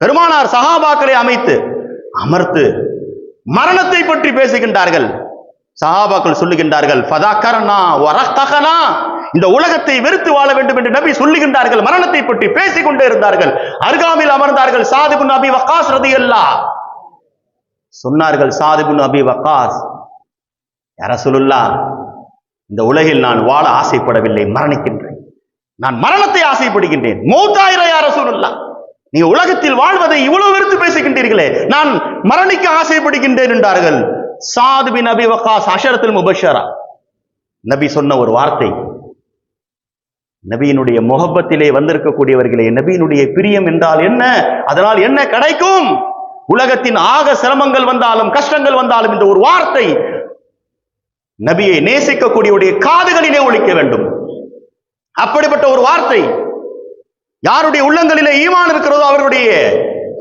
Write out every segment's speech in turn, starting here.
பெருமானார் சஹாபாக்களை அமைத்து அமர்த்து மரணத்தை பற்றி பேசுகின்றார்கள். சஹாபாக்கள் சொல்லுகின்றார்கள் இந்த உலகத்தை வெறுத்து வாழ வேண்டும் என்று நபி சொல்லுகின்றார்கள் மரணத்தை பற்றி பேசிக் கொண்டே இருந்தார்கள். அருகாமையில் அமர்ந்தார்கள் சாதிபுன் அபி வக்காஸ் ரதியல்லாஹ். சொன்னார்கள் சாதிபுன் அபி வக்காஸ் யார சொல்லுல்லா இந்த உலகில் நான் வாழ ஆசைப்படவில்லை மரணிக்கின்றேன். நான் மரணத்தை ஆசைப்படுகின்றேன். மூத்தாயிரம் யார சொல்லுல்லா நீ உலகத்தில் வாழ்வதை இவ்வளவு வெறுத்து பேசுகின்றீர்களே நான் மரணிக்க ஆசைப்படுகின்றேன் என்றார்கள். சாது பின் வகாஸ் வக்காஸ் அஷரத்தில் முபஷரா. நபி சொன்ன ஒரு வார்த்தை. நபியினுடைய முகப்பத்திலே வந்திருக்கக்கூடியவர்களே நபியினுடைய பிரியம் என்றால் என்ன? அதனால் என்ன கிடைக்கும்? உலகத்தின் ஆக சிரமங்கள் வந்தாலும் கஷ்டங்கள் வந்தாலும் இந்த ஒரு வார்த்தை நபியை நேசிக்கக்கூடியவுடைய காதுகளிலே ஒழிக்க வேண்டும். அப்படிப்பட்ட ஒரு வார்த்தை. யாருடைய உள்ளங்களிலே ஈமான் இருக்கிறதோ அவருடைய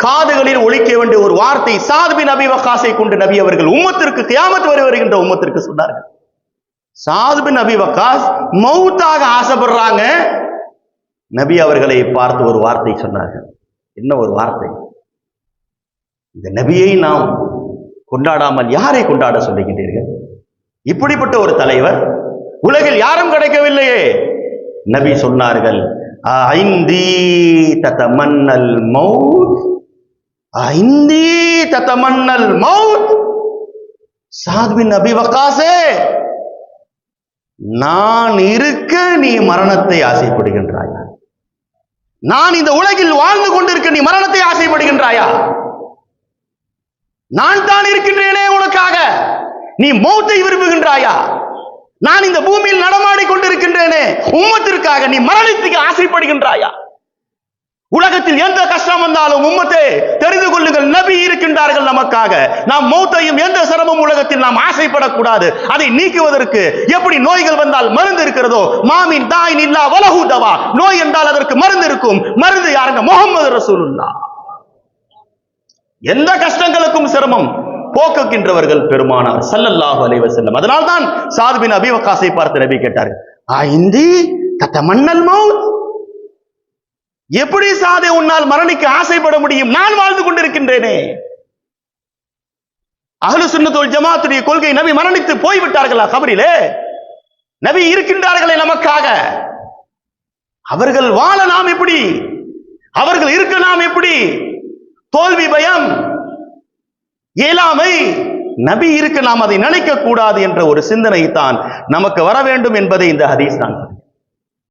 காதுகளில் ஒழிக்க வேண்டிய ஒரு வார்த்தை சாதுபி நபி வக்காசை கொண்டு நபி அவர்கள் உம்மத்திற்கு கியாமத் வரை வருகின்ற உம்மத்திற்கு சொன்னார்கள். சாதுபி நபி வக்காஸ் மௌத்தாக ஆசைப்படுறாங்க. நபி அவர்களை பார்த்து ஒரு வார்த்தை சொன்னார்கள். என்ன ஒரு வார்த்தை? இந்த நபியை நாம் கொண்டாடாமல் யாரை கொண்டாட சொல்லுகின்றீர்கள்? இப்படிப்பட்ட ஒரு தலைவர் உலகில் யாரும் கிடைக்கவில்லையே. நபி சொன்னார்கள் ஐந்தி தத்தமன்னல் மௌத். ஐந்தி தத்தமன்னல் மௌத் சாத்பின் நபி வக்காசே நான் இருக்க நீ மரணத்தை ஆசைப்படுகின்றாயா? நான் இந்த உலகில் வாழ்ந்து கொண்டிருக்க நீ மரணத்தை ஆசைப்படுகின்றாயா? நான் தான் இருக்கின்றேனே உனக்காக. நீ மௌத்தை விரும்புகின்றாயா? நான் இந்த பூமியில் நடமாடி கொண்டிருக்கின்றேனே. உம்மத்திற்காக நீ மரணத்துக்கு ஆசைப்படுகின்றாயா? உலகத்தில் எந்த கஷ்டம் வந்தாலும் உம்மத்தை தெரிந்து கொள்ளுங்கள் நபி இருக்கின்றார்கள் நமக்காக. நாம் மௌத்தையும் எந்த சிரமம் உலகத்தில் நாம் ஆசைப்படக்கூடாது. அதை நீக்குவதற்கு எப்படி நோய்கள் வந்தால் மருந்து இருக்கிறதோ? மாமின் தாயின் இல்லா வலஹு தவா. நோய் என்றால் அதற்கு மருந்து இருக்கும். மருந்து யாருங்க? முகமது ரசூலுல்லா எந்த கஷ்டங்களுக்கும் சிரமம். போக்குகின்றவர்கள் பெருமானார் சல்லல்லாஹு அலைவ செல்லம் அதனால் தான் சாத் அபி பார்த்து நபி கேட்டார் ஐந்தி தத்தமன்னல் மௌத். எப்படி சாதே உன்னால் மரணிக்க ஆசைப்பட முடியும்? நான் வாழ்ந்து கொண்டிருக்கின்றேனே. அகலு சுண்ணத்தோல் ஜமாத்துடைய கொள்கை நபி மரணித்து போய்விட்டார்களா கபரிலே? நபி இருக்கின்றார்களே நமக்காக. அவர்கள் வாழ நாம் எப்படி? அவர்கள் இருக்க நாம் எப்படி? தோல்வி பயம் இயலாமை நபி இருக்கு நாம் அதை நினைக்க கூடாது என்ற ஒரு சிந்தனை தான் நமக்கு வர வேண்டும் என்பதை இந்த ஹதீஸ் தான்.